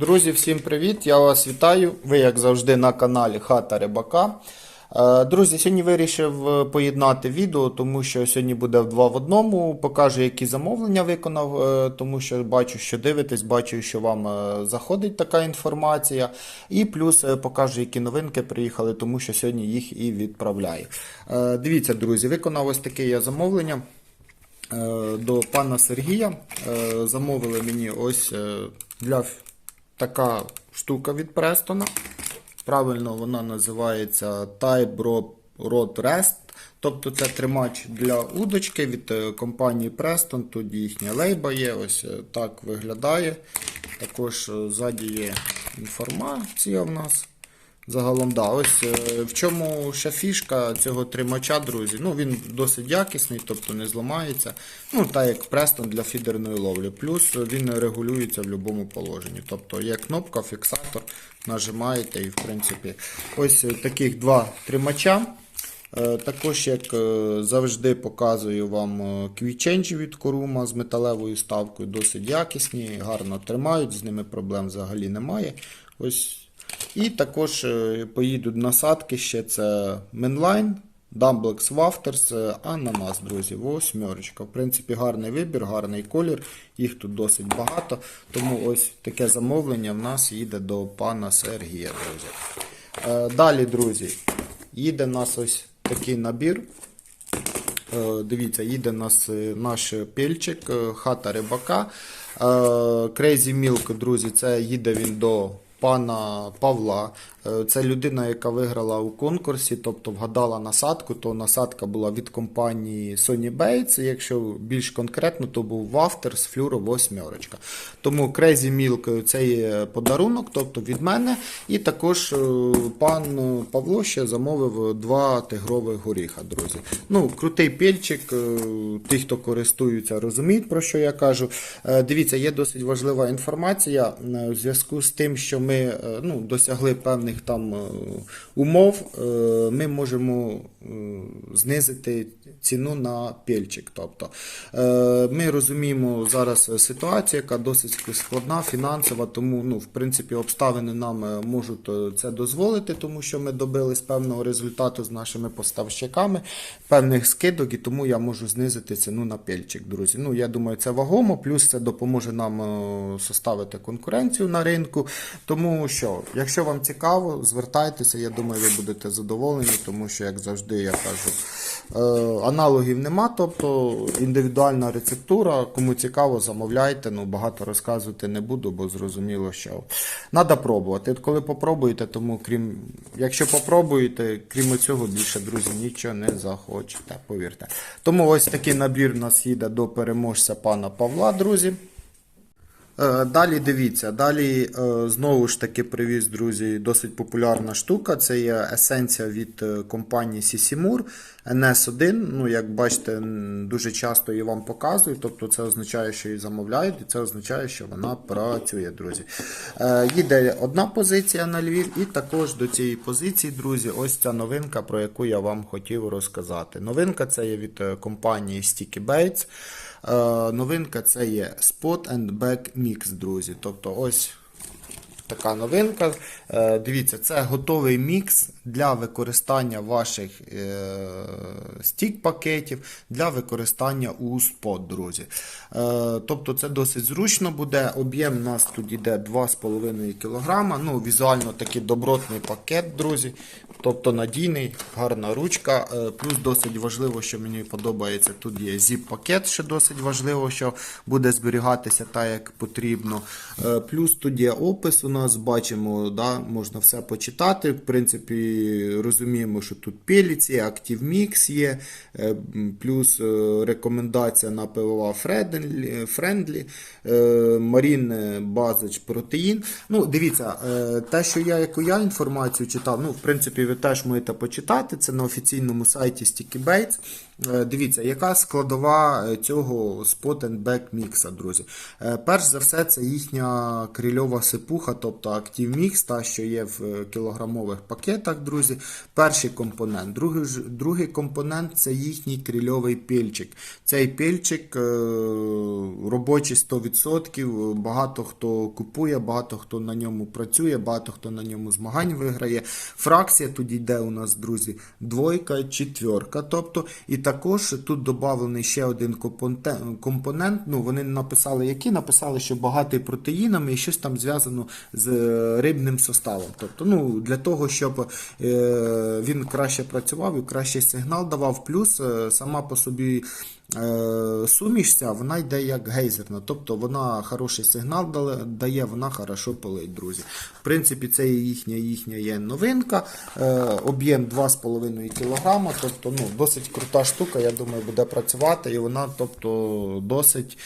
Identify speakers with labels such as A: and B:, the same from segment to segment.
A: Друзі, всім привіт! Я вас вітаю. Ви, як завжди, на каналі Хата Рибака. Е, Друзі, сьогодні вирішив е, поєднати відео, тому що сьогодні буде в два в одному. Покажу, які замовлення виконав, е, тому що бачу, що дивитесь, бачу, що вам заходить така інформація. І плюс покажу, які новинки приїхали, тому що сьогодні їх і відправляю. Дивіться, друзі, виконав ось таке я замовлення. До пана Сергія. Замовили мені ось для така штука від Престона. Правильно вона називається Type Rod- Rest. Тобто це тримач для удочки від е, компанії Preston. Тут їхня лейба є. Ось е, так виглядає. Також е, ззаді є інформація в нас. Загалом, да, ось е, в чому ще фішка цього тримача, друзі. Ну, він досить якісний, тобто не зламається. Ну, так як Престон для фідерної ловлі. Плюс він регулюється в будь-якому положенні. Тобто є кнопка, фіксатор, нажимаєте і, в принципі, ось е, таких два тримача. Е, Також, як завжди, показую вам квіченджі від Корума з металевою ставкою, досить якісні, гарно тримають, з ними проблем взагалі немає. Ось. І також е, поїдуть насадки ще це Mainline, Dumblex Wafters, е, ананас, друзі, восьмерочка. В принципі, гарний вибір, гарний колір, їх тут досить багато. Тому ось таке замовлення в нас їде до пана Сергія, друзі. Е, Далі, друзі, їде в нас ось такий набір. Е, Дивіться, їде нас наш пельчик, е, хата рибака. Crazy Milk, друзі, це їде він до пана Павла. Е, Це людина, яка виграла у конкурсі, тобто вгадала насадку, то насадка була від компанії Sony Bates. Якщо більш конкретно, то був Wafters Fluoro 8. Тому Crazy Milk це є подарунок, тобто від мене. І також е, пан Павло ще замовив два тигрових горіха, друзі. Ну, крутий пільчик, е, ті, хто користуються, розуміють, про що я кажу. Е, Дивіться, є досить важлива інформація е, у зв'язку з тим, що ми е, ну, досягли певних там е, умов, е, ми можемо знизити ціну на пільчик. Тобто, ми розуміємо зараз ситуацію, яка досить складна, фінансова, тому ну, в принципі обставини нам можуть це дозволити, тому що ми добились певного результату з нашими поставщиками, певних скидок, і тому я можу знизити ціну на пільчик, друзі. Ну, я думаю, це вагомо, плюс це допоможе нам составити конкуренцію на ринку. Тому що, якщо вам цікаво, звертайтеся, я думаю, ви будете задоволені, тому що, як завжди, я кажу, е, аналогів нема, тобто індивідуальна рецептура. Кому цікаво, замовляйте. Ну, багато розказувати не буду, бо зрозуміло, що треба пробувати. Коли попробуєте, тому крім, якщо попробуєте, крім цього, більше, друзі, нічого не захочете, повірте. Тому ось такий набір у нас їде до переможця пана Павла, друзі. Е, Далі дивіться, далі е, знову ж таки привіз, друзі, досить популярна штука. Це є есенція від е, компанії Сісімур NS1. Ну, як бачите, дуже часто її вам показую. Тобто це означає, що її замовляють, і це означає, що вона працює, друзі. Їде одна позиція на Львів, і також до цієї позиції, друзі, ось ця новинка, про яку я вам хотів розказати. Новинка це є від компанії Sticky Baits. Е, Новинка це є Spot and Back Mix, друзі. Тобто ось така новинка. Е, Дивіться, це готовий мікс для використання ваших е, стік-пакетів для використання у спот, друзі. Тобто це досить зручно буде. Об'єм у нас тут йде 2,5 кг. Ну, візуально такий добротний пакет, друзі. Тобто надійний, гарна ручка. Е, Плюс досить важливо, що мені подобається, тут є зіп-пакет, що досить важливо, що буде зберігатися так, як потрібно. Е, Плюс тут є опис у нас, бачимо, да, можна все почитати. В принципі, розуміємо, що тут пеліці, Active Mix є, е, плюс рекомендація на ПВА Friendly, Marine Basic Protein. Ну, дивіться, те, що я, яку я інформацію читав, ну, в принципі, ви теж можете почитати, це на офіційному сайті Sticky Baits. Е, Дивіться, яка складова е, цього Spot and Back мікса, друзі. Е, Перш за все, це їхня крильова сипуха, тобто Active Mix, та, що є в кілограмових пакетах, друзі. Перший компонент. Другий, другий компонент це їхній крильовий пільчик. Цей пільчик робочий 100%. Багато хто купує, багато хто на ньому працює, багато хто на ньому змагань виграє. Фракція тут йде у нас, друзі, двойка, четверка. Тобто, і також тут додавлений ще один компонент. Ну, вони написали, який, написали, що багатий протеїнами і щось там зв'язано з е, рибним составом. Тобто, ну, для того, щоб е, він краще працював і кращий сигнал давав. Плюс е, сама по собі. Е, Суміш ця, вона йде як гейзерна, тобто вона хороший сигнал дає, вона хорошо палить, друзі. В принципі, це їхня, їхня є новинка. Е, об'єм 2,5 кг, тобто ну, досить крута штука, я думаю, буде працювати, і вона тобто, досить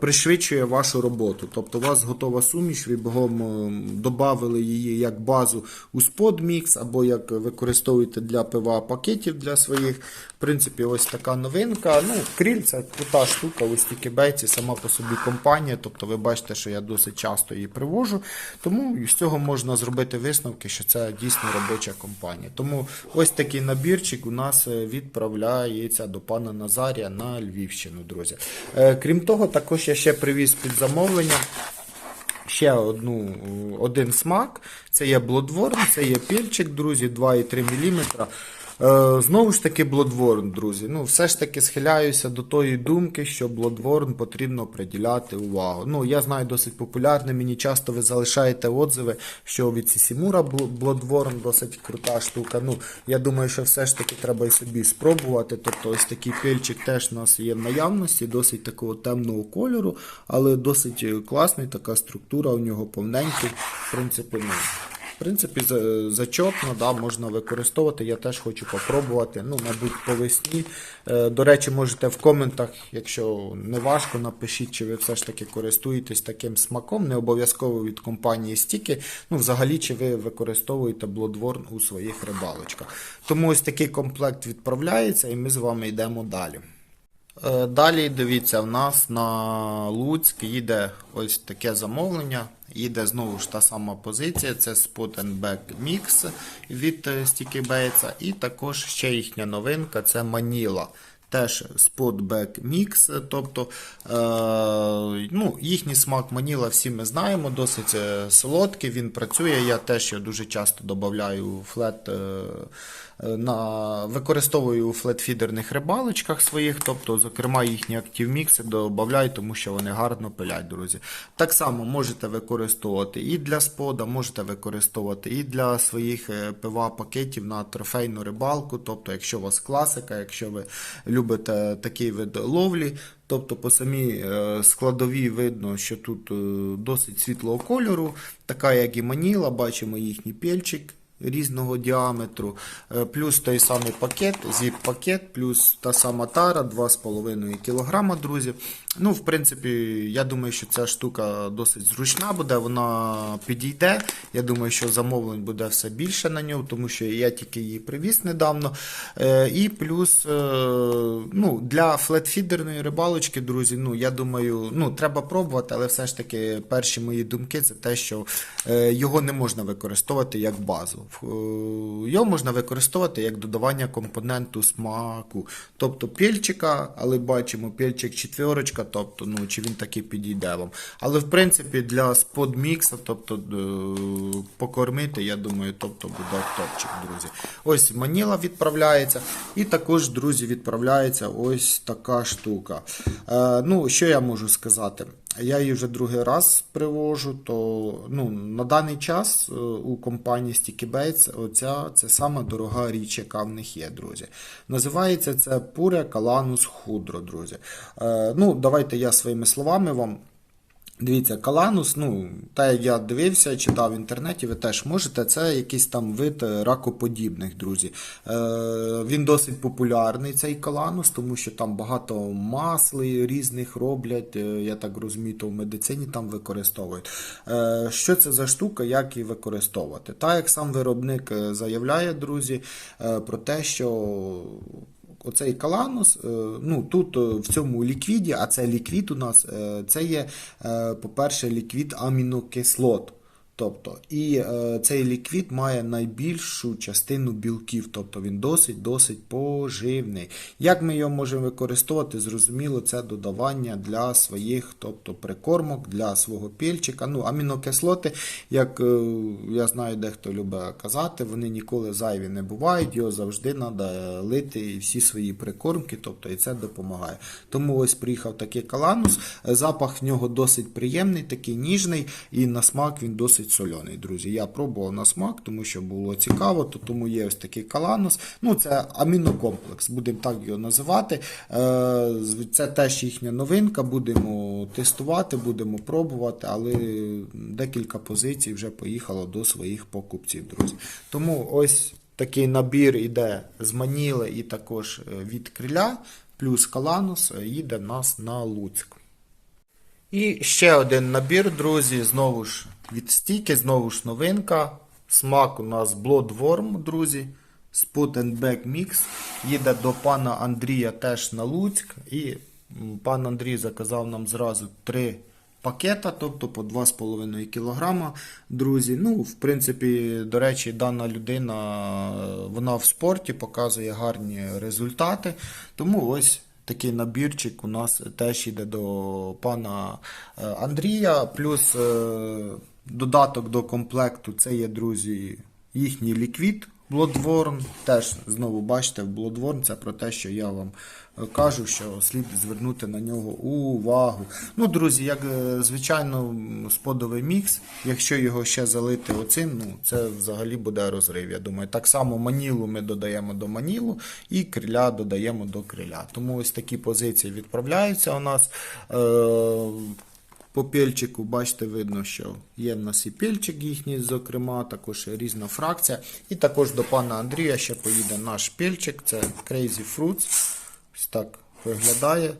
A: пришвидшує вашу роботу. Тобто у вас готова суміш, ви бігом е, додали її як базу у сподмікс, або як використовуєте для пива пакетів для своїх. В принципі, ось така новинка. Ну, Кріль це крута штука, ось тільки бейці, сама по собі компанія. Тобто ви бачите, що я досить часто її привожу. Тому з цього можна зробити висновки, що це дійсно робоча компанія. Тому ось такий набірчик у нас е, відправляється до пана Назарія на Львівщину, друзі. Е, Крім того, також я ще привіз під замовлення. Ще одну, один смак. Це є Bloodworm, це є пільчик, друзі, 2,3 мм. Е, знову ж таки, Bloodworm, друзі. Ну, все ж таки схиляюся до тої думки, що Bloodworm потрібно приділяти увагу. Ну, я знаю досить популярне, мені часто ви залишаєте отзиви, що від Сісімура Bloodworm досить крута штука. Ну, я думаю, що все ж таки треба і собі спробувати. Тобто ось такий пільчик теж у нас є в наявності, досить такого темного кольору, але досить класний, така структура у нього повненький. В принципі, ну, принципі, за- зачетно, да, можна використовувати. Я теж хочу попробувати. Ну, мабуть, по весні. Е, До речі, можете в коментах, якщо не важко, напишіть, чи ви все ж таки користуєтесь таким смаком, не обов'язково від компанії стіки. Ну, взагалі, чи ви використовуєте Bloodborne у своїх рибалочках. Тому ось такий комплект відправляється, і ми з вами йдемо далі. Е, Далі дивіться, в нас на Луцьк їде ось таке замовлення. Їде знову ж та сама позиція, це Spot and Back Mix від е, Sticky Baits. І також ще їхня новинка це Manila. Теж Spot Back Mix, тобто е, ну, їхній смак Маніла всі ми знаємо, досить е, солодкий, він працює. Я теж його дуже часто додаю флет. Е, е, на, використовую у флетфідерних рибалочках своїх, тобто, зокрема, їхні активмікси додаю, тому що вони гарно пилять, друзі. Так само можете використовувати і для спода, можете використовувати і для своїх е, пива пакетів на трофейну рибалку. Тобто, якщо у вас класика, якщо ви любите такий вид ловлі, Тобто по самій е, складовій видно, що тут е, досить світлого кольору, така як і маніла, бачимо їхній пельчик різного діаметру, е, плюс той самий пакет, зіп-пакет, плюс та сама тара 2,5 кг, друзі. Ну, в принципі, я думаю, що ця штука досить зручна буде, вона підійде. Я думаю, що замовлень буде все більше на нього, тому що я тільки її привіз недавно. Е, І плюс е, ну, для флетфідерної рибалочки, друзі, ну, я думаю, ну, треба пробувати, але все ж таки перші мої думки це те, що його не можна використовувати як базу. Е, Його можна використовувати як додавання компоненту смаку. Тобто пільчика, але бачимо пільчик четверочка, тобто, ну, чи він таки підійде вам. Але в принципі для сподмікса, тобто е, покормити, я думаю, тобто буде топчик, друзі. Ось Маніла відправляється. І також, друзі, відправляється ось така штука. Е, ну, що я можу сказати? Я її вже другий раз привожу, то ну, на даний час е, у компанії Sticky Bates оця це сама дорога річ, яка в них є, друзі. Називається це Pure Calanus Hudro, друзі. Е, ну, давайте я своїми словами вам. Дивіться, каланус, ну, та як я дивився, читав в інтернеті, ви теж можете. Це якийсь там вид е, ракоподібних, друзі. Е, він досить популярний, цей каланус, тому що там багато масли різних роблять. е, я так розумію, то в медицині там використовують. Е, що це за штука, як її використовувати? Так як сам виробник е, заявляє, друзі, про те, що оцей каланус, е, ну тут е, в цьому ліквіді, а це ліквід у нас, е, це є, по-перше, ліквід амінокислот. Тобто, і е, цей ліквід має найбільшу частину білків, тобто він досить-досить поживний. Як ми його можемо використовувати? Зрозуміло, це додавання для своїх, тобто прикормок, для свого пільчика. Ну, амінокислоти, як е, я знаю, дехто любить казати, вони ніколи зайві не бувають, його завжди треба лити і всі свої прикормки, тобто і це допомагає. Тому ось приїхав такий каланус, запах в нього досить приємний, такий ніжний, і на смак він досить соляний, друзі. Я пробував на смак, тому що було цікаво, то тому є ось такий каланус. Ну, це амінокомплекс, будемо так його називати. Е, Це теж їхня новинка, будемо тестувати, будемо пробувати, але декілька позицій вже поїхало до своїх покупців, друзі. Тому ось такий набір іде з Маніли і також е, від криля, плюс каланус е, їде нас на Луцьк. І ще один набір, друзі, знову ж від стійки, знову ж новинка. Смак у нас Bloodworm, друзі. Back Mix. Їде до пана Андрія теж на Луцьк. І пан Андрій заказав нам зразу три пакета, тобто по 2,5 кг. Друзі, ну, в принципі, до речі, дана людина вона в спорті показує гарні результати. Тому ось такий набірчик у нас теж йде до пана е, Андрія. Плюс е, додаток до комплекту це є, друзі, їхній ліквід. Bloodworm, теж знову бачите, в Bloodworm це про те, що я вам е, кажу, що слід звернути на нього увагу. Ну, друзі, як е, звичайно, сподовий мікс, якщо його ще залити оцим, ну це взагалі буде розрив. Я думаю, так само манілу ми додаємо до манілу і криля додаємо до криля. Тому ось такі позиції відправляються у нас. По пільчику, бачите, видно, що є в нас і пільчик їхній, зокрема, також різна фракція. І також до пана Андрія ще поїде наш пільчик, це Crazy Fruits. Ось так виглядає.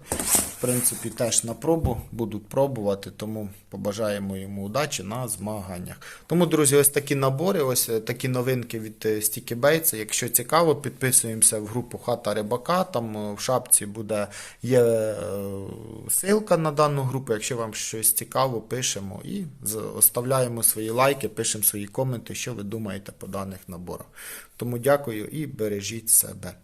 A: Принципі, теж на пробу будуть пробувати, тому побажаємо йому удачі на змаганнях. Тому, друзі, ось такі набори, ось е, такі новинки від е, Sticky Baits. Якщо цікаво, підписуємося в групу Хата Рибака. Там е, в шапці буде є ссылка на дану групу. Якщо вам щось цікаво, пишемо і оставляємо свої лайки, пишемо свої коменти, що ви думаєте по даних наборах. Тому дякую і бережіть себе.